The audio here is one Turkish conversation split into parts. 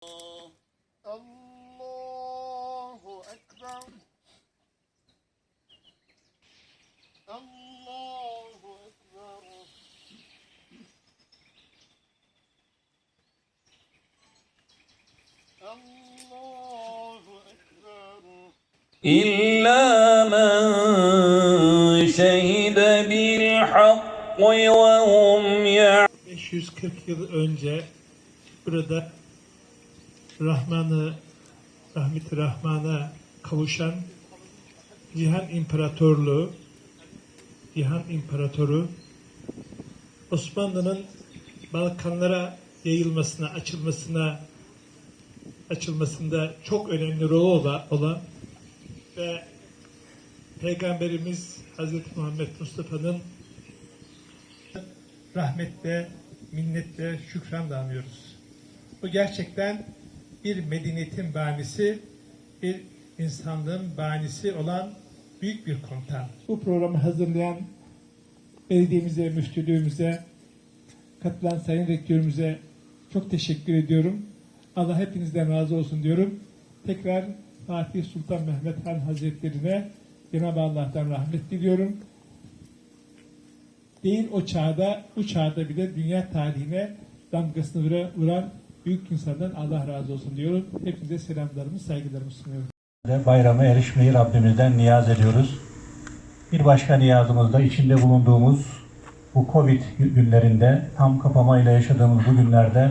الله أكبر الله أكبر الله أكبر إلا من شهد بالحق وهم يعلمون 540 yıl önce burada Rahman'ı, rahmeti Rahman'a kavuşan Cihan İmparatorluğu, Cihan İmparatoru Osmanlı'nın Balkanlara yayılmasına, açılmasına açılmasında çok önemli rolü ola- olan ve Peygamberimiz Hazreti Muhammed Mustafa'nın rahmetle, minnetle, şükran anıyoruz. Bu gerçekten bir medeniyetin banisi, bir insanlığın banisi olan büyük bir komutan. Bu programı hazırlayan belediyemize, müftülüğümüze, katılan sayın rektörümüze çok teşekkür ediyorum. Allah hepinizden razı olsun diyorum. Tekrar Fatih Sultan Mehmet Han Hazretlerine Cenab-ı Allah'tan rahmet diliyorum değil o çağda, bu çağda bile dünya tarihine damgasını vura- vuran büyük insandan Allah razı olsun diyorum. Hepinize selamlarımı, saygılarımı sunuyorum. bayrama erişmeyi Rabbimizden niyaz ediyoruz. Bir başka niyazımız da içinde bulunduğumuz bu Covid günlerinde tam kapamayla yaşadığımız bu günlerde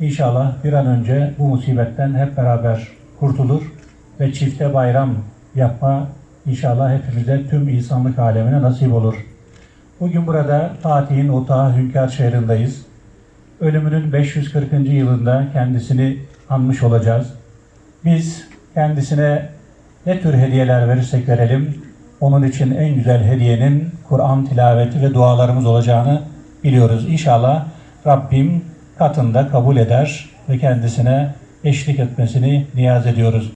inşallah bir an önce bu musibetten hep beraber kurtulur ve çifte bayram yapma inşallah hepimize tüm insanlık alemine nasip olur. Bugün burada Fatih'in Otağı Hünkar şehrindayız. Ölümünün 540. yılında kendisini anmış olacağız. Biz kendisine ne tür hediyeler verirsek verelim, onun için en güzel hediyenin Kur'an tilaveti ve dualarımız olacağını biliyoruz. İnşallah Rabbim katında kabul eder ve kendisine eşlik etmesini niyaz ediyoruz.